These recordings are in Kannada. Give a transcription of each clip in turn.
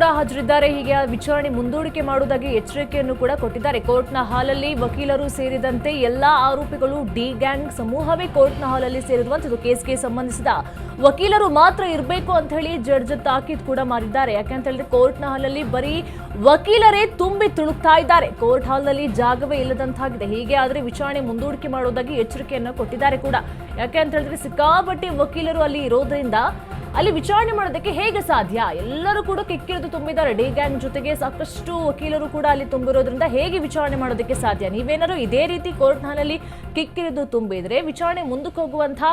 ಕೂಡ ಹಾಜರಿದ್ದಾರೆ. ಹೀಗೆ ವಿಚಾರಣೆ ಮುಂದೂಡಿಕೆ ಮಾಡುವುದಾಗಿ ಎಚ್ಚರಿಕೆಯನ್ನು ಕೂಡ ಕೊಟ್ಟಿದ್ದಾರೆ. ಕೋರ್ಟ್ನ ಹಾಲಲ್ಲಿ ವಕೀಲರು ಸೇರಿದಂತೆ ಎಲ್ಲಾ ಆರೋಪಿಗಳು, ಡಿ ಗ್ಯಾಂಗ್ ಸಮೂಹವೇ ಕೋರ್ಟ್ನ ಹಾಲಲ್ಲಿ ಸೇರಿರುವಂತದ್ದು ಕೇಸ್ಗೆ ಸಂಬಂಧಿಸಿದ ವಕೀಲರು ಮಾತ್ರ ಇರಬೇಕು ಅಂತ ಹೇಳಿ ಜಡ್ಜ್ ತಾಕೀತ್ ಕೂಡ ಮಾಡಿದ್ದಾರೆ. ಯಾಕೆಂತ ಹೇಳಿದ್ರೆ ಕೋರ್ಟ್ನ ಹಾಲಲ್ಲಿ ಬರೀ ವಕೀಲರೇ ತುಂಬಿ ತುಳುಕ್ತಾ ಇದ್ದಾರೆ. ಕೋರ್ಟ್ ಹಾಲ್ನಲ್ಲಿ ಜಾಗವೇ ಇಲ್ಲದಂತಾಗಿದೆ. ಹೀಗೆ ಆದರೆ ವಿಚಾರಣೆ ಮುಂದೂಡಿಕೆ ಮಾಡುವುದಾಗಿ ಎಚ್ಚರಿಕೆಯನ್ನು ಕೊಟ್ಟಿದ್ದಾರೆ ಕೂಡ. ಯಾಕೆ ಅಂತ ಹೇಳಿದ್ರೆ ಸಿಕ್ಕಾಪಟ್ಟೆ ವಕೀಲರು ಅಲ್ಲಿ ಇರೋದ್ರಿಂದ ಅಲ್ಲಿ ವಿಚಾರಣೆ ಮಾಡೋದಕ್ಕೆ ಹೇಗೆ ಸಾಧ್ಯ? ಎಲ್ಲರೂ ಕೂಡ ಕಿಕ್ಕಿರಿದು ತುಂಬಿದ್ದಾರೆ. ಡಿ ಗ್ಯಾಂಗ್ ಜೊತೆಗೆ ಸಾಕಷ್ಟು ವಕೀಲರು ಕೂಡ ಅಲ್ಲಿ ತುಂಬಿರೋದ್ರಿಂದ ಹೇಗೆ ವಿಚಾರಣೆ ಮಾಡೋದಕ್ಕೆ ಸಾಧ್ಯ? ನೀವೇನಾದ್ರು ಇದೇ ರೀತಿ ಕೋರ್ಟ್ ಹಾಲಲ್ಲಿ ಕಿಕ್ಕಿರಿದು ತುಂಬಿದ್ರೆ ವಿಚಾರಣೆ ಮುಂದಕ್ಕೆ ಹೋಗುವಂತಹ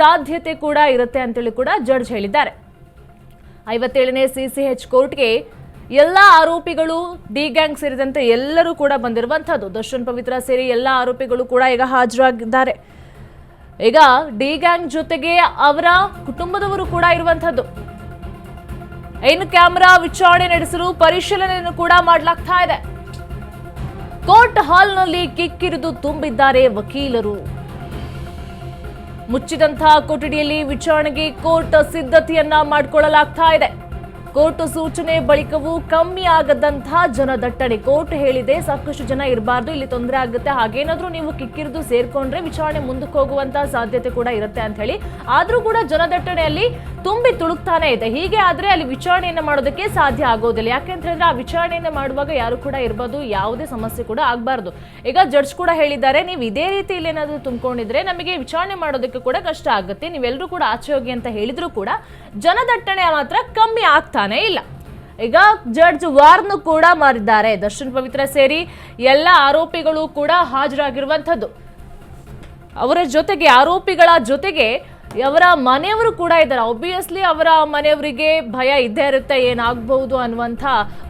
ಸಾಧ್ಯತೆ ಕೂಡ ಇರುತ್ತೆ ಅಂತೇಳಿ ಕೂಡ ಜಡ್ಜ್ ಹೇಳಿದ್ದಾರೆ. ಐವತ್ತೇಳನೇ ಸಿಸಿಎಚ್ ಕೋರ್ಟ್ಗೆ ಎಲ್ಲ ಆರೋಪಿಗಳು ಡಿ ಗ್ಯಾಂಗ್ ಸೇರಿದಂತೆ ಎಲ್ಲರೂ ಕೂಡ ಬಂದಿರುವಂಥದ್ದು. ದರ್ಶನ್ ಪವಿತ್ರ ಸೇರಿ ಎಲ್ಲ ಆರೋಪಿಗಳು ಕೂಡ ಈಗ ಹಾಜರಾಗಿದ್ದಾರೆ. ಈಗ ಡಿ ಗ್ಯಾಂಗ್ ಜೊತೆಗೆ ಅವರ ಕುಟುಂಬದವರು ಕೂಡ ಇರುವಂತದ್ದು ಇನ್ನು ಕ್ಯಾಮೆರಾ ವಿಚಾರಣೆ ನಡೆಸಲು ಪರಿಶೀಲನೆಯನ್ನು ಕೂಡ ಮಾಡಲಾಗ್ತಾ ಇದೆ. ಕೋರ್ಟ್ ಹಾಲ್ನಲ್ಲಿ ಕಿಕ್ಕಿರಿದು ತುಂಬಿದ್ದಾರೆ ವಕೀಲರು. ಮುಚ್ಚಿದಂತಹ ಕೊಠಡಿಯಲ್ಲಿ ವಿಚಾರಣೆಗೆ ಕೋರ್ಟ್ ಸಿದ್ಧತೆಯನ್ನ ಮಾಡಿಕೊಳ್ಳಲಾಗ್ತಾ ಇದೆ. ಕೋರ್ಟ್ ಸೂಚನೆ ಬಳಿಕವೂ ಕಮ್ಮಿ ಆಗದಂತಹ ಜನದಟ್ಟಣೆ. ಕೋರ್ಟ್ ಹೇಳಿದೆ, ಸಾಕಷ್ಟು ಜನ ಇರಬಾರ್ದು, ಇಲ್ಲಿ ತೊಂದರೆ ಆಗುತ್ತೆ. ಹಾಗೇನಾದ್ರೂ ನೀವು ಕಿಕ್ಕಿರಿದು ಸೇರ್ಕೊಂಡ್ರೆ ವಿಚಾರಣೆ ಮುಂದಕ್ಕೆ ಹೋಗುವಂತಹ ಸಾಧ್ಯತೆ ಕೂಡ ಇರುತ್ತೆ ಅಂತ ಹೇಳಿ. ಆದ್ರೂ ಕೂಡ ಜನದಟ್ಟಣೆಯಲ್ಲಿ ತುಂಬಿ ತುಳುಕ್ತಾನೆ ಇದೆ. ಹೀಗೆ ಆದ್ರೆ ಅಲ್ಲಿ ವಿಚಾರಣೆಯನ್ನು ಮಾಡೋದಕ್ಕೆ ಸಾಧ್ಯ ಆಗೋದಿಲ್ಲ. ಯಾಕೆಂತ ಹೇಳಿದ್ರೆ ಆ ವಿಚಾರಣೆಯನ್ನು ಮಾಡುವಾಗ ಯಾರು ಕೂಡ ಇರ್ಬೋದು, ಯಾವುದೇ ಸಮಸ್ಯೆ ಕೂಡ ಆಗಬಾರ್ದು. ಈಗ ಜಡ್ಜ್ ಕೂಡ ಹೇಳಿದ್ದಾರೆ, ನೀವು ಇದೇ ರೀತಿ ಇಲ್ಲಿ ಏನಾದರೂ ತುಂಬಿಕೊಂಡಿದ್ರೆ ನಮಗೆ ವಿಚಾರಣೆ ಮಾಡೋದಕ್ಕೆ ಕೂಡ ಕಷ್ಟ ಆಗುತ್ತೆ. ನೀವೆಲ್ಲರೂ ಕೂಡ ಆಚೆ ಹೋಗಿ ಅಂತ ಹೇಳಿದ್ರು ಕೂಡ ಜನದಟ್ಟಣೆ ಮಾತ್ರ ಕಮ್ಮಿ ಆಗ್ತಾನೆ ಇಲ್ಲ. ಈಗ ಜಡ್ಜ್ ವಾರ್ನ್ ಕೂಡ ಮಾರಿದ್ದಾರೆ. ದರ್ಶನ್ ಪವಿತ್ರ ಸೇರಿ ಎಲ್ಲ ಆರೋಪಿಗಳು ಕೂಡ ಹಾಜರಾಗಿರುವಂಥದ್ದು. ಅವರ ಜೊತೆಗೆ, ಆರೋಪಿಗಳ ಜೊತೆಗೆ ಅವರ ಮನೆಯವರು ಕೂಡ ಇದ್ದಾರೆ. ಒಬ್ವಿಯಸ್ಲಿ ಅವರ ಮನೆಯವರಿಗೆ ಭಯ ಇದ್ದೇ ಇರುತ್ತೆ, ಏನಾಗಬಹುದು ಅನ್ನುವಂಥ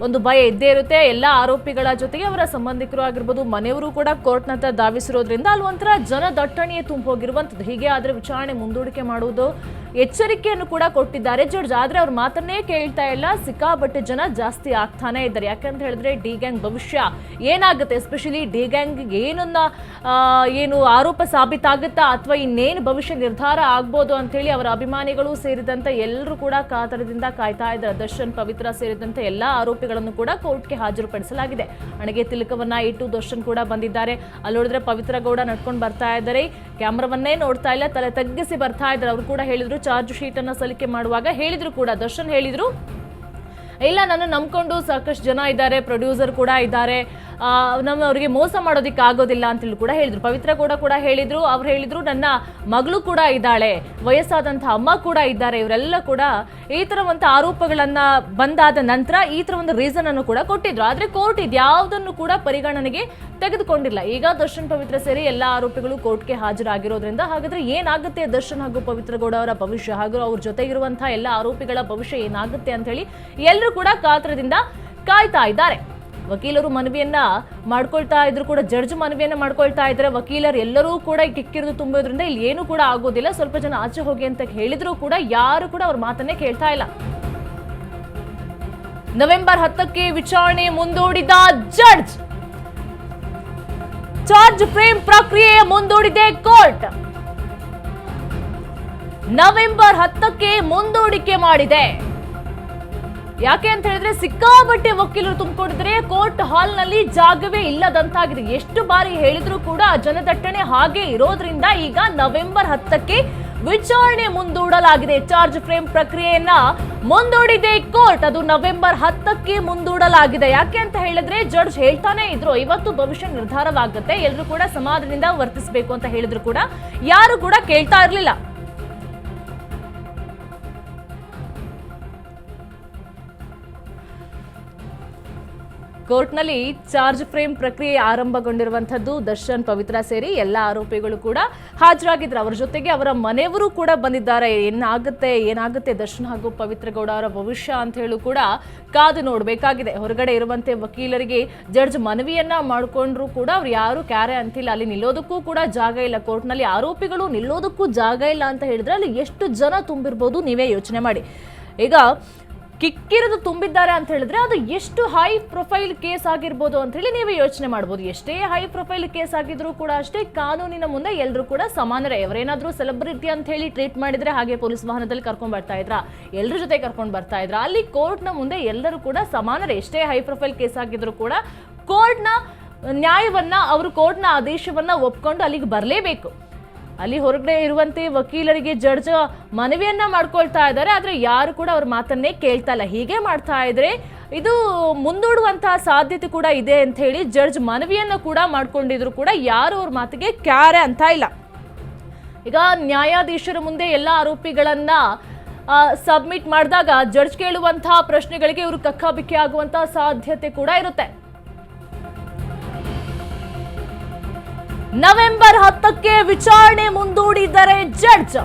ಒಂದು ಭಯ ಇದ್ದೇ ಇರುತ್ತೆ. ಎಲ್ಲ ಆರೋಪಿಗಳ ಜೊತೆಗೆ ಅವರ ಸಂಬಂಧಿಕರು ಆಗಿರ್ಬೋದು, ಮನೆಯವರು ಕೂಡ ಕೋರ್ಟ್ನಂತ ಧಾವಿಸಿರೋದ್ರಿಂದ ಅಲ್ಲಿ ಒಂಥರ ಜನದಟ್ಟಣೆಯೇ ತುಂಬ ಹೋಗಿರುವಂಥದ್ದು ಹೀಗೆ ಆದರೆ ವಿಚಾರಣೆ ಮುಂದೂಡಿಕೆ ಮಾಡುವುದು ಎಚ್ಚರಿಕೆಯನ್ನು ಕೂಡ ಕೊಟ್ಟಿದ್ದಾರೆ ಜಡ್ಜ್. ಆದರೆ ಅವ್ರ ಮಾತನ್ನೇ ಕೇಳ್ತಾ ಇಲ್ಲ. ಸಿಕ್ಕಾಪಟ್ಟೆ ಜನ ಜಾಸ್ತಿ ಆಗ್ತಾನೆ ಇದ್ದಾರೆ. ಯಾಕಂತ ಹೇಳಿದ್ರೆ ಡಿ ಗ್ಯಾಂಗ್ ಭವಿಷ್ಯ ಏನಾಗುತ್ತೆ? ಎಸ್ಪೆಷಲಿ ಡಿ ಗ್ಯಾಂಗ್ ಏನನ್ನ ಏನು ಆರೋಪ ಸಾಬೀತಾಗುತ್ತಾ ಅಥವಾ ಇನ್ನೇನು ಭವಿಷ್ಯ ನಿರ್ಧಾರ ಆಗ್ಬೋದು ಅಂತೇಳಿ ಅವರ ಅಭಿಮಾನಿಗಳು ಸೇರಿದಂತೆ ಎಲ್ಲರೂ ಕೂಡ ಕಾತರದಿಂದ ಕಾಯ್ತಾ ಇದ್ದಾರೆ ದರ್ಶನ್ ಪವಿತ್ರ ಸೇರಿದಂತೆ ಎಲ್ಲ ಆರೋಪಿಗಳನ್ನು ಕೂಡ ಕೋರ್ಟ್ಗೆ ಹಾಜರುಪಡಿಸಲಾಗಿದೆ. ಹಣೆಗೆ ತಿಲಕವನ್ನ ಇಟ್ಟು ದರ್ಶನ್ ಕೂಡ ಬಂದಿದ್ದಾರೆ. ಅಲ್ಲಿ ನೋಡಿದ್ರೆ ಪವಿತ್ರ ಗೌಡ ನಡ್ಕೊಂಡು ಬರ್ತಾ ಇದ್ದಾರೆ. ಕ್ಯಾಮ್ರಾವನ್ನೇ ನೋಡ್ತಾ ಇಲ್ಲ, ತಲೆ ತಗ್ಗಿಸಿ ಬರ್ತಾ ಇದ್ದಾರೆ. ಅವರು ಕೂಡ ಹೇಳಿದ್ರು, ಚಾರ್ಜ್ ಶೀಟ್ ಅನ್ನ ಸಲ್ಲಿಕೆ ಮಾಡುವಾಗ ಹೇಳಿದ್ರು ಕೂಡ. ದರ್ಶನ್ ಹೇಳಿದ್ರು, ಇಲ್ಲ, ನಾನು ನಂಬ್ಕೊಂಡು ಸಾಕಷ್ಟು ಜನ ಇದ್ದಾರೆ, ಪ್ರೊಡ್ಯೂಸರ್ ಕೂಡ ಇದ್ದಾರೆ. ನಮ್ಮ ಅವರಿಗೆ ಮೋಸ ಮಾಡೋದಕ್ಕೆ ಆಗೋದಿಲ್ಲ ಅಂತೇಳಿ ಕೂಡ ಹೇಳಿದರು. ಪವಿತ್ರ ಕೂಡ ಕೂಡ ಹೇಳಿದರು, ಅವ್ರು ಹೇಳಿದರು, ನನ್ನ ಮಗಳು ಕೂಡ ಇದ್ದಾಳೆ, ವಯಸ್ಸಾದಂಥ ಅಮ್ಮ ಕೂಡ ಇದ್ದಾರೆ, ಇವರೆಲ್ಲ ಕೂಡ ಈ ಥರ ಒಂದು ಆರೋಪಗಳನ್ನ ಬಂದಾದ ನಂತರ ಈ ಥರ ಒಂದು ರೀಸನ್ ಅನ್ನು ಕೂಡ ಕೊಟ್ಟಿದ್ರು. ಆದರೆ ಕೋರ್ಟ್ ಇದ್ಯಾವುದನ್ನು ಕೂಡ ಪರಿಗಣನೆಗೆ ತೆಗೆದುಕೊಂಡಿಲ್ಲ. ಈಗ ದರ್ಶನ್ ಪವಿತ್ರ ಸೇರಿ ಎಲ್ಲ ಆರೋಪಿಗಳು ಕೋರ್ಟ್ಗೆ ಹಾಜರಾಗಿರೋದ್ರಿಂದ ಹಾಗಾದ್ರೆ ಏನಾಗುತ್ತೆ ದರ್ಶನ್ ಹಾಗೂ ಪವಿತ್ರ ಗೌಡ ಅವರ ಭವಿಷ್ಯ? ಹಾಗೂ ಅವ್ರ ಜೊತೆ ಇರುವಂತಹ ಎಲ್ಲ ಆರೋಪಿಗಳ ಭವಿಷ್ಯ ಏನಾಗುತ್ತೆ ಅಂತ ಹೇಳಿ ಎಲ್ಲರೂ ಕೂಡ ಕಾತರದಿಂದ ಕಾಯ್ತಾ ಇದ್ದಾರೆ. ವಕೀಲರು ಮನವಿಯನ್ನ ಮಾಡ್ಕೊಳ್ತಾ ಇದ್ರು ಕೂಡ, ಜಡ್ಜ್ ಮನವಿಯನ್ನ ಮಾಡ್ಕೊಳ್ತಾ ಇದ್ರೆ ವಕೀಲರು ಎಲ್ಲರೂ ಕೂಡ ಕಿಕ್ಕಿರಿದು ತುಂಬೋದ್ರಿಂದ ಇಲ್ಲಿ ಏನು ಕೂಡ ಆಗೋದಿಲ್ಲ. ಸ್ವಲ್ಪ ಜನ ಆಚೆ ಹೋಗಿ ಅಂತ ಹೇಳಿದ್ರು ಕೂಡ ಯಾರು ಕೂಡ ಅವ್ರ ಮಾತನ್ನೇ ಕೇಳ್ತಾ ಇಲ್ಲ. ನವೆಂಬರ್ ಹತ್ತಕ್ಕೆ ವಿಚಾರಣೆ ಮುಂದೂಡಿದ ಜಡ್ಜ್. ಚಾರ್ಜ್ ಫ್ರೇಮ್ ಪ್ರಕ್ರಿಯೆ ಮುಂದೂಡಿದೆ ಕೋರ್ಟ್. ನವೆಂಬರ್ ಹತ್ತಕ್ಕೆ ಮುಂದೂಡಿಕೆ ಮಾಡಿದೆ. ಯಾಕೆ ಅಂತ ಹೇಳಿದ್ರೆ ಸಿಕ್ಕಾಬಟ್ಟೆ ವಕೀಲರು ತುಂಬಿಕೊಂಡಿದ್ರೆ ಕೋರ್ಟ್ ಹಾಲ್ನಲ್ಲಿ ಜಾಗವೇ ಇಲ್ಲದಂತಾಗಿದೆ. ಎಷ್ಟು ಬಾರಿ ಹೇಳಿದ್ರು ಕೂಡ ಜನದಟ್ಟಣೆ ಹಾಗೆ ಇರೋದ್ರಿಂದ ಈಗ ನವೆಂಬರ್ ಹತ್ತಕ್ಕೆ ವಿಚಾರಣೆ ಮುಂದೂಡಲಾಗಿದೆ. ಚಾರ್ಜ್ ಫ್ರೇಮ್ ಪ್ರಕ್ರಿಯೆಯನ್ನ ಮುಂದೂಡಿದೆ ಕೋರ್ಟ್. ಅದು ನವೆಂಬರ್ ಹತ್ತಕ್ಕೆ ಮುಂದೂಡಲಾಗಿದೆ. ಯಾಕೆ ಅಂತ ಹೇಳಿದ್ರೆ ಜಡ್ಜ್ ಹೇಳ್ತಾನೆ ಇದ್ರು, ಇವತ್ತು ಭವಿಷ್ಯ ನಿರ್ಧಾರವಾಗುತ್ತೆ. ಎಲ್ಲರೂ ಕೂಡ ಸಮಾಧಾನದಿಂದ ವರ್ತಿಸಬೇಕು ಅಂತ ಹೇಳಿದ್ರು ಕೂಡ ಯಾರು ಕೂಡ ಕೇಳ್ತಾ ಇರಲಿಲ್ಲ. ಕೋರ್ಟ್ನಲ್ಲಿ ಚಾರ್ಜ್ ಫ್ರೇಮ್ ಪ್ರಕ್ರಿಯೆ ಆರಂಭಗೊಂಡಿರುವಂಥದ್ದು ದರ್ಶನ್ ಪವಿತ್ರ ಸೇರಿ ಎಲ್ಲ ಆರೋಪಿಗಳು ಕೂಡ ಹಾಜರಾಗಿದ್ರು ಅವರ ಜೊತೆಗೆ ಅವರ ಮನೆಯವರು ಕೂಡ ಬಂದಿದ್ದಾರೆ. ಏನಾಗುತ್ತೆ ಏನಾಗುತ್ತೆ ದರ್ಶನ್ ಹಾಗೂ ಪವಿತ್ರ ಗೌಡ ಅವರ ಭವಿಷ್ಯ ಅಂತ ಹೇಳು ಕೂಡ ಕಾದು ನೋಡಬೇಕಾಗಿದೆ. ಹೊರಗಡೆ ಇರುವಂತೆ ವಕೀಲರಿಗೆ ಜಡ್ಜ್ ಮನವಿಯನ್ನ ಮಾಡಿಕೊಂಡ್ರು ಕೂಡ ಅವ್ರು ಯಾರು ಕ್ಯಾರೆ ಅಂತಿಲ್ಲ. ಅಲ್ಲಿ ನಿಲ್ಲೋದಕ್ಕೂ ಕೂಡ ಜಾಗ ಇಲ್ಲ. ಕೋರ್ಟ್ನಲ್ಲಿ ಆರೋಪಿಗಳು ನಿಲ್ಲೋದಕ್ಕೂ ಜಾಗ ಇಲ್ಲ ಅಂತ ಹೇಳಿದ್ರೆ ಅಲ್ಲಿ ಎಷ್ಟು ಜನ ತುಂಬಿರ್ಬೋದು ನೀವೇ ಯೋಚನೆ ಮಾಡಿ. ಈಗ ಕಿಕ್ಕಿರಿದು ತುಂಬಿದ್ದಾರೆ ಅಂತ ಹೇಳಿದ್ರೆ ಅದು ಎಷ್ಟು ಹೈ ಪ್ರೊಫೈಲ್ ಕೇಸ್ ಆಗಿರ್ಬೋದು ಅಂತ ಹೇಳಿ ನೀವು ಯೋಚನೆ ಮಾಡ್ಬೋದು. ಎಷ್ಟೇ ಹೈ ಪ್ರೊಫೈಲ್ ಕೇಸ್ ಆಗಿದ್ರು ಕೂಡ ಅಷ್ಟೇ ಕಾನೂನಿನ ಮುಂದೆ ಎಲ್ಲರೂ ಕೂಡ ಸಮಾನರೇ. ಅವರೇನಾದ್ರೂ ಸೆಲೆಬ್ರಿಟಿ ಅಂತ ಹೇಳಿ ಟ್ರೀಟ್ ಮಾಡಿದ್ರೆ ಹಾಗೆ ಪೊಲೀಸ್ ವಾಹನದಲ್ಲಿ ಕರ್ಕೊಂಡು ಬರ್ತಾ ಇದ್ರ? ಎಲ್ಲರ ಜೊತೆ ಕರ್ಕೊಂಡು ಬರ್ತಾ ಇದ್ರ? ಅಲ್ಲಿ ಕೋರ್ಟ್ನ ಮುಂದೆ ಎಲ್ಲರೂ ಕೂಡ ಸಮಾನರೇ. ಎಷ್ಟೇ ಹೈ ಪ್ರೊಫೈಲ್ ಕೇಸ್ ಆಗಿದ್ರು ಕೂಡ ಕೋರ್ಟ್ನ ನ್ಯಾಯವನ್ನ, ಅವರು ಕೋರ್ಟ್ನ ಆದೇಶವನ್ನ ಒಪ್ಕೊಂಡು ಅಲ್ಲಿಗೆ ಬರಲೇಬೇಕು. ಅಲ್ಲಿ ಹೊರಗಡೆ ಇರುವಂತೆ ವಕೀಲರಿಗೆ ಜಡ್ಜ್ ಮನವಿಯನ್ನ ಮಾಡ್ಕೊಳ್ತಾ ಇದ್ದಾರೆ. ಆದ್ರೆ ಯಾರು ಕೂಡ ಅವ್ರ ಮಾತನ್ನೇ ಕೇಳ್ತಾ ಇಲ್ಲ. ಹೀಗೆ ಮಾಡ್ತಾ ಇದ್ರೆ ಇದು ಮುಂದೂಡುವಂತಹ ಸಾಧ್ಯತೆ ಕೂಡ ಇದೆ ಅಂತ ಹೇಳಿ ಜಡ್ಜ್ ಮನವಿಯನ್ನು ಕೂಡ ಮಾಡ್ಕೊಂಡಿದ್ರು ಕೂಡ ಯಾರು ಅವ್ರ ಮಾತಿಗೆ ಕ್ಯಾರೆ ಅಂತ ಇಲ್ಲ. ಈಗ ನ್ಯಾಯಾಧೀಶರ ಮುಂದೆ ಎಲ್ಲ ಆರೋಪಿಗಳನ್ನ ಸಬ್ಮಿಟ್ ಮಾಡಿದಾಗ ಜಡ್ಜ್ ಕೇಳುವಂತಹ ಪ್ರಶ್ನೆಗಳಿಗೆ ಇವರು ಕಕ್ಕಾಬಿಕ್ಕಿ ಆಗುವಂತಹ ಸಾಧ್ಯತೆ ಕೂಡ ಇರುತ್ತೆ. ನವೆಂಬರ್ ಹತ್ತಕ್ಕೆ ವಿಚಾರಣೆ ಮುಂದೂಡಿದರೆ ಜಡ್ಜ್.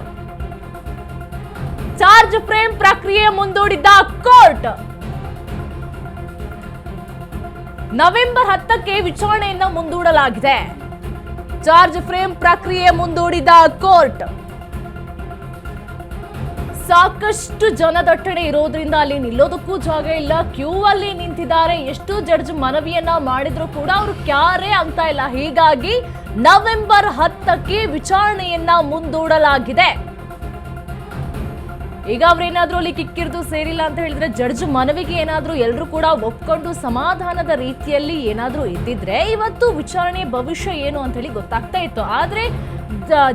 ಚಾರ್ಜ್ ಫ್ರೇಮ್ ಪ್ರಕ್ರಿಯೆ ಮುಂದೂಡಿದ್ದ ಕೋರ್ಟ್. ನವೆಂಬರ್ ಹತ್ತಕ್ಕೆ ವಿಚಾರಣೆಯನ್ನು ಮುಂದೂಡಲಾಗಿದೆ. ಚಾರ್ಜ್ ಫ್ರೇಮ್ ಪ್ರಕ್ರಿಯೆ ಮುಂದೂಡಿದ ಕೋರ್ಟ್. ಸಾಕಷ್ಟು ಜನದಟ್ಟಣೆ ಇರೋದ್ರಿಂದ ಅಲ್ಲಿ ನಿಲ್ಲೋದಕ್ಕೂ ಜಾಗ ಇಲ್ಲ. ಕ್ಯೂ ಅಲ್ಲಿ ನಿಂತಿದ್ದಾರೆ. ಎಷ್ಟು ಜಡ್ಜ್ ಮನವಿಯನ್ನ ಮಾಡಿದ್ರು ಕೂಡ ಅವರು ಕ್ಯಾರೇ ಅಂತ ಇಲ್ಲ. ಹೀಗಾಗಿ ನವೆಂಬರ್ ಹತ್ತಕ್ಕೆ ವಿಚಾರಣೆಯನ್ನ ಮುಂದೂಡಲಾಗಿದೆ. ಈಗ ಅವ್ರೇನಾದ್ರೂ ಅಲ್ಲಿ ಕಿಕ್ಕಿರ್ದು ಸೇರಿಲ್ಲ ಅಂತ ಹೇಳಿದ್ರೆ ಜಡ್ಜ್ ಮನವಿಗೆ ಏನಾದ್ರೂ ಎಲ್ಲರೂ ಕೂಡ ಒಪ್ಕೊಂಡು ಸಮಾಧಾನದ ರೀತಿಯಲ್ಲಿ ಏನಾದ್ರೂ ಇದ್ದಿದ್ರೆ ಇವತ್ತು ವಿಚಾರಣೆ ಭವಿಷ್ಯ ಏನು ಅಂತ ಹೇಳಿ ಗೊತ್ತಾಗ್ತಾ ಇತ್ತು. ಆದ್ರೆ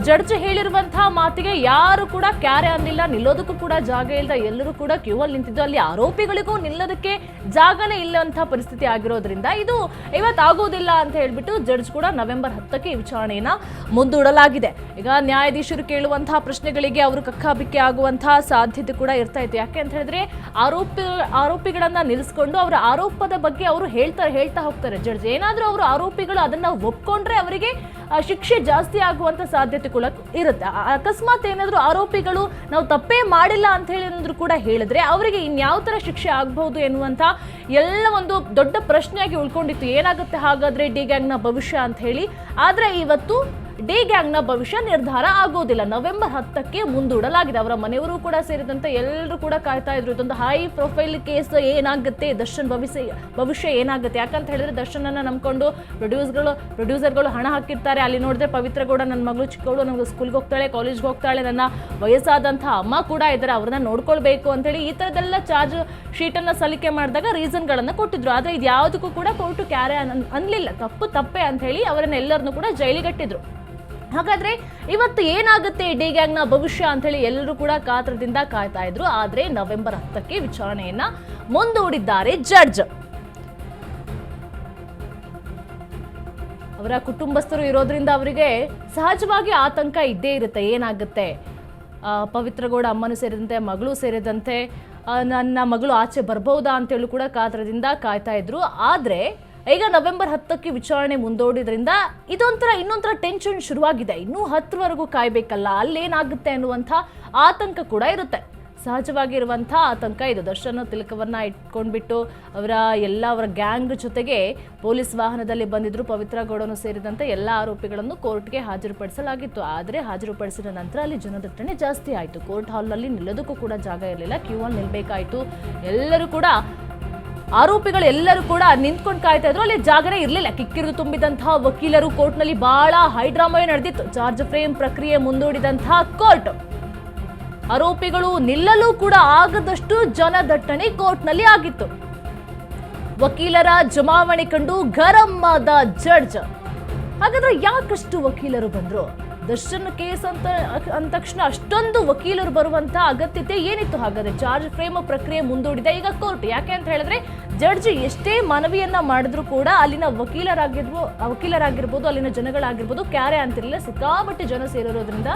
ಜಡ್ಜ್ ಹೇಳಿರುವಂತಹ ಮಾತಿಗೆ ಯಾರು ಕೂಡ ಕ್ಯಾರೆ ಅನ್ನಿಲ್ಲ, ನಿಲ್ಲೋದಕ್ಕೂ ಕೂಡ ಜಾಗ ಇಲ್ಲದ ಎಲ್ಲರೂ ಕೂಡ ಕ್ಯೂ ಅಲ್ಲಿ ನಿಂತಿದ್ದು. ಅಲ್ಲಿ ಆರೋಪಿಗಳಿಗೂ ನಿಲ್ಲೋದಕ್ಕೆ ಜಾಗನೇ ಇಲ್ಲವಂತಹ ಪರಿಸ್ಥಿತಿ ಆಗಿರೋದ್ರಿಂದ ಇದು ಇವತ್ತಾಗೋದಿಲ್ಲ ಅಂತ ಹೇಳ್ಬಿಟ್ಟು ಜಡ್ಜ್ ಕೂಡ ನವೆಂಬರ್ ಹತ್ತಕ್ಕೆ ವಿಚಾರಣೆಯನ್ನ ಮುಂದೂಡಲಾಗಿದೆ. ಈಗ ನ್ಯಾಯಾಧೀಶರು ಕೇಳುವಂತಹ ಪ್ರಶ್ನೆಗಳಿಗೆ ಅವರು ಕಕ್ಕಾಬಿಕ್ಕಿ ಆಗುವಂತಹ ಸಾಧ್ಯತೆ ಕೂಡ ಇರ್ತಾ ಇತ್ತು ಯಾಕೆ ಅಂತ ಹೇಳಿದ್ರೆ ಆರೋಪಿ, ಆರೋಪಿಗಳನ್ನ ನಿಲ್ಲಿಸ್ಕೊಂಡು ಅವರ ಆರೋಪದ ಬಗ್ಗೆ ಅವರು ಹೇಳ್ತಾ ಹೇಳ್ತಾ ಹೋಗ್ತಾರೆ. ಜಡ್ಜ್, ಏನಾದರೂ ಅವರು ಆರೋಪಿಗಳು ಅದನ್ನ ಒಪ್ಕೊಂಡ್ರೆ ಅವರಿಗೆ ಶಿಕ್ಷೆ ಜಾಸ್ತಿ ಆಗುವಂತ ಸಾಧ್ಯತೆ ಕೂಡ ಇರುತ್ತೆ. ಅಕಸ್ಮಾತ್ ಏನಾದರೂ ಆರೋಪಿಗಳು ನಾವು ತಪ್ಪೇ ಮಾಡಿಲ್ಲ ಅಂತ ಹೇಳಿ ಕೂಡ ಹೇಳಿದ್ರೆ ಅವರಿಗೆ ಇನ್ಯಾವ ಥರ ಶಿಕ್ಷೆ ಆಗಬಹುದು ಎನ್ನುವಂಥ ಎಲ್ಲ ಒಂದು ದೊಡ್ಡ ಪ್ರಶ್ನೆಯಾಗಿ ಉಳ್ಕೊಂಡಿತ್ತು. ಏನಾಗುತ್ತೆ? ಹಾಗಾದ್ರೆ ಡಿ ಗ್ಯಾಂಗ್ನ ಭವಿಷ್ಯ ಅಂತ ಹೇಳಿ. ಆದರೆ ಇವತ್ತು ಡಿ ಗ್ಯಾಂಗ್ನ ಭವಿಷ್ಯ ನಿರ್ಧಾರ ಆಗೋದಿಲ್ಲ. ನವೆಂಬರ್ ಹತ್ತಕ್ಕೆ ಮುಂದೂಡಲಾಗಿದೆ. ಅವರ ಮನೆಯವರು ಕೂಡ ಸೇರಿದಂತೆ ಎಲ್ಲರೂ ಕೂಡ ಕಾಯ್ತಾ ಇದ್ರು. ಇದೊಂದು ಹೈ ಪ್ರೊಫೈಲ್ ಕೇಸ್ ಏನಾಗುತ್ತೆ? ದರ್ಶನ್ ಭವಿಷ್ಯ ಭವಿಷ್ಯ ಏನಾಗುತ್ತೆ? ಯಾಕಂತ ಹೇಳಿದ್ರೆ ದರ್ಶನನ್ನ ನಂಬ್ಕೊಂಡು ಪ್ರೊಡ್ಯೂಸ್ಗಳು ಪ್ರೊಡ್ಯೂಸರ್ಗಳು ಹಣ ಹಾಕಿರ್ತಾರೆ. ಅಲ್ಲಿ ನೋಡಿದ್ರೆ ಪವಿತ್ರ ಗೌಡ ನನ್ನ ಮಗಳು, ಚಿಕ್ಕವಳು ನಮ್ಗೆ ಸ್ಕೂಲ್ಗೆ ಹೋಗ್ತಾಳೆ ಕಾಲೇಜ್ಗೆ ಹೋಗ್ತಾಳೆ, ನನ್ನ ವಯಸ್ಸಾದಂಥ ಅಮ್ಮ ಕೂಡ ಇದ್ದಾರೆ ಅವ್ರನ್ನ ನೋಡ್ಕೊಳ್ಬೇಕು ಅಂತೇಳಿ ಈ ಥರದ್ದೆಲ್ಲ ಚಾರ್ಜ್ ಶೀಟನ್ನು ಸಲ್ಲಿಕೆ ಮಾಡಿದಾಗ ರೀಸನ್ಗಳನ್ನು ಕೊಟ್ಟಿದ್ರು. ಆದರೆ ಇದು ಯಾವುದಕ್ಕೂ ಕೂಡ ಕೋರ್ಟು ಕ್ಯಾರೆ ಅನ್, ಅನ್ಲಿಲ್ಲ. ತಪ್ಪು ತಪ್ಪೆ ಅಂತ ಹೇಳಿ ಅವರನ್ನೆಲ್ಲರನ್ನೂ ಕೂಡ ಜೈಲಿಗಟ್ಟಿದ್ರು. ಹಾಗಾದ್ರೆ ಇವತ್ತು ಏನಾಗುತ್ತೆ ಡಿ ಗ್ಯಾಂಗ್ನ ಭವಿಷ್ಯ ಅಂತೇಳಿ ಎಲ್ಲರೂ ಕೂಡ ಕಾತ್ರದಿಂದ ಕಾಯ್ತಾ ಇದ್ರು. ಆದ್ರೆ ನವೆಂಬರ್ ಹತ್ತಕ್ಕೆ ವಿಚಾರಣೆಯನ್ನ ಮುಂದೂಡಿದ್ದಾರೆ ಜಡ್ಜ್. ಅವರ ಕುಟುಂಬಸ್ಥರು ಇರೋದ್ರಿಂದ ಅವರಿಗೆ ಸಹಜವಾಗಿ ಆತಂಕ ಇದ್ದೇ ಇರುತ್ತೆ. ಏನಾಗುತ್ತೆ? ಪವಿತ್ರಗೌಡ ಅಮ್ಮನೂ ಸೇರಿದಂತೆ, ಮಗಳು ಸೇರಿದಂತೆ ನನ್ನ ಮಗಳು ಆಚೆ ಬರ್ಬೋದಾ ಅಂತೇಳಿ ಕೂಡ ಕಾತರದಿಂದ ಕಾಯ್ತಾ ಇದ್ರು. ಆದರೆ ಈಗ ನವೆಂಬರ್ ಹತ್ತಕ್ಕೆ ವಿಚಾರಣೆ ಮುಂದೂಡಿದ್ರಿಂದ ಇದೊಂಥರ, ಇನ್ನೊಂಥರ ಟೆನ್ಷನ್ ಶುರುವಾಗಿದೆ. ಇನ್ನೂ ಹತ್ತರವರೆಗೂ ಕಾಯಬೇಕಲ್ಲ, ಅಲ್ಲೇನಾಗುತ್ತೆ ಅನ್ನುವಂಥ ಆತಂಕ ಕೂಡ ಇರುತ್ತೆ. ಸಹಜವಾಗಿರುವಂಥ ಆತಂಕ ಇದು. ದರ್ಶನ ತಿಲಕವನ್ನ ಇಟ್ಕೊಂಡ್ಬಿಟ್ಟು ಅವರ ಎಲ್ಲ ಅವರ ಗ್ಯಾಂಗ್ ಜೊತೆಗೆ ಪೊಲೀಸ್ ವಾಹನದಲ್ಲಿ ಬಂದಿದ್ರು. ಪವಿತ್ರ ಗೌಡನು ಸೇರಿದಂತೆ ಎಲ್ಲ ಆರೋಪಿಗಳನ್ನು ಕೋರ್ಟ್ಗೆ ಹಾಜರುಪಡಿಸಲಾಗಿತ್ತು. ಆದರೆ ಹಾಜರುಪಡಿಸಿದ ನಂತರ ಅಲ್ಲಿ ಜನದಟ್ಟಣೆ ಜಾಸ್ತಿ ಆಯಿತು. ಕೋರ್ಟ್ ಹಾಲ್ನಲ್ಲಿ ನಿಲ್ಲೋದಕ್ಕೂ ಕೂಡ ಜಾಗ ಇರಲಿಲ್ಲ. ಕ್ಯೂ ಅಲ್ಲಿ ನಿಲ್ಲಬೇಕಾಯಿತು ಎಲ್ಲರೂ ಕೂಡ ಆರೋಪಿಗಳು ಎಲ್ಲರೂ ಕೂಡ ನಿಂತ್ಕೊಂಡು ಕಾಯ್ತಾ ಇದ್ರು. ಅಲ್ಲಿ ಜಾಗನೇ ಇರಲಿಲ್ಲ. ಕಿಕ್ಕಿರಿದು ತುಂಬಿದಂತಹ ವಕೀಲರು ಕೋರ್ಟ್ನಲ್ಲಿ ಬಹಳ ಹೈಡ್ರಾಮವೇ ನಡೆದಿತ್ತು. ಚಾರ್ಜ್ ಫ್ರೇಮ್ ಪ್ರಕ್ರಿಯೆ ಮುಂದೂಡಿದಂತಹ ಕೋರ್ಟ್. ಆರೋಪಿಗಳು ನಿಲ್ಲಲು ಕೂಡ ಆಗದಷ್ಟು ಜನದಟ್ಟಣೆ ಕೋರ್ಟ್ನಲ್ಲಿ ಆಗಿತ್ತು. ವಕೀಲರ ಜಮಾವಣೆ ಕಂಡು ಗರಂ ಜಡ್ಜ್. ಹಾಗಾದ್ರೆ ಯಾಕಷ್ಟು ವಕೀಲರು ಬಂದ್ರು? ದರ್ಶನ್ ಕೇಸ್ ಅಂತ, ಅಂದ ತಕ್ಷಣ ಅಷ್ಟೊಂದು ವಕೀಲರು ಬರುವಂತ ಅಗತ್ಯತೆ ಏನಿತ್ತು? ಹಾಗಾದ್ರೆ ಚಾರ್ಜ್ ಫ್ರೇಮ್ ಪ್ರಕ್ರಿಯೆ ಮುಂದೂಡಿದೆ. ಈಗ ಕೋರ್ಟ್ ಯಾಕೆ ಅಂತ ಹೇಳಿದ್ರೆ ಜಡ್ಜ್ ಎಷ್ಟೇ ಮನವಿಯನ್ನ ಮಾಡಿದ್ರು ಕೂಡ ಅಲ್ಲಿನ ವಕೀಲರಾಗಿರ್ಬೋದು ವಕೀಲರಾಗಿರ್ಬೋದು, ಅಲ್ಲಿನ ಜನಗಳಾಗಿರ್ಬೋದು, ಕ್ಯಾರೆ ಅಂತಿರಲಿಲ್ಲ. ಸಿಕ್ಕಾಪಟ್ಟೆ ಜನ ಸೇರಿರೋದ್ರಿಂದ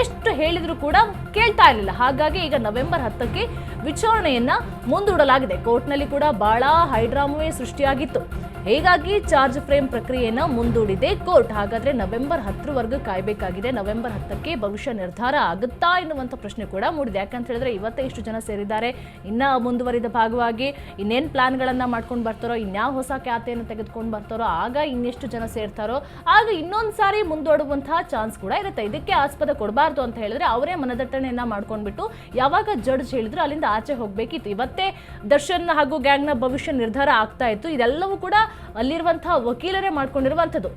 ಎಷ್ಟು ಹೇಳಿದ್ರು ಕೂಡ ಕೇಳ್ತಾ ಇರಲಿಲ್ಲ. ಹಾಗಾಗಿ ಈಗ ನವೆಂಬರ್ ಹತ್ತಕ್ಕೆ ವಿಚಾರಣೆಯನ್ನ ಮುಂದೂಡಲಾಗಿದೆ. ಕೋರ್ಟ್ನಲ್ಲಿ ಕೂಡ ಬಹಳ ಹೈಡ್ರಾಮವೇ ಸೃಷ್ಟಿಯಾಗಿತ್ತು. ಹೀಗಾಗಿ ಚಾರ್ಜ್ ಫ್ರೇಮ್ ಪ್ರಕ್ರಿಯೆನ ಮುಂದೂಡಿದೆ. ಕೋರ್ಟ್ ಹಾಗಾದ್ರೆ ನವೆಂಬರ್ ಹತ್ತರವರೆಗೂ ಕಾಯಬೇಕಾಗಿದೆ. ನವೆಂಬರ್ ಹತ್ತಕ್ಕೆ ಭವಿಷ್ಯ ನಿರ್ಧಾರ ಆಗುತ್ತಾ ಎನ್ನುವಂಥ ಪ್ರಶ್ನೆ ಕೂಡ ಮೂಡಿದೆ. ಯಾಕಂತ ಹೇಳಿದ್ರೆ ಇವತ್ತೇ ಇಷ್ಟು ಜನ ಸೇರಿದ್ದಾರೆ. ಇನ್ನ ಮುಂದುವರಿದ ಭಾಗವಾಗಿ ಇನ್ನೇನ್ ಪ್ಲಾನ್ಗಳನ್ನು ಮಾಡ್ಕೊಂಡು ಬರ್ತಾರೋ, ಇನ್ಯಾವ ಹೊಸ ಖ್ಯಾತೆಯನ್ನು ತೆಗೆದುಕೊಂಡು ಬರ್ತಾರೋ, ಆಗ ಇನ್ನೆಷ್ಟು ಜನ ಸೇರ್ತಾರೋ, ಆಗ ಇನ್ನೊಂದು ಸಾರಿ ಮುಂದೂಡುವಂತಹ ಚಾನ್ಸ್ ಕೂಡ ಇರುತ್ತೆ. ಇದಕ್ಕೆ ಆಸ್ಪದ ಕೊಡಬಾರ್ದು ಅಂತ ಹೇಳಿದ್ರೆ ಅವರೇ ಮನದಟ್ಟಣೆಯನ್ನ ಮಾಡ್ಕೊಂಡ್ಬಿಟ್ಟು ಯಾವಾಗ ಜಡ್ಜ್ ಹೇಳಿದ್ರು ಅಲ್ಲಿಂದ ಆಚೆ ಹೋಗಬೇಕಿತ್ತು. ಇವತ್ತೇ ದರ್ಶನ್ ಹಾಗೂ ಗ್ಯಾಂಗ್ನ ಭವಿಷ್ಯ ನಿರ್ಧಾರ ಆಗ್ತಾ ಇತ್ತು. ಇದೆಲ್ಲವೂ ಕೂಡ ಅಲ್ಲಿರುವಂತಹ ವಕೀಲರೇ ಮಾಡ್ಕೊಂಡಿರುವಂಥದ್ದು.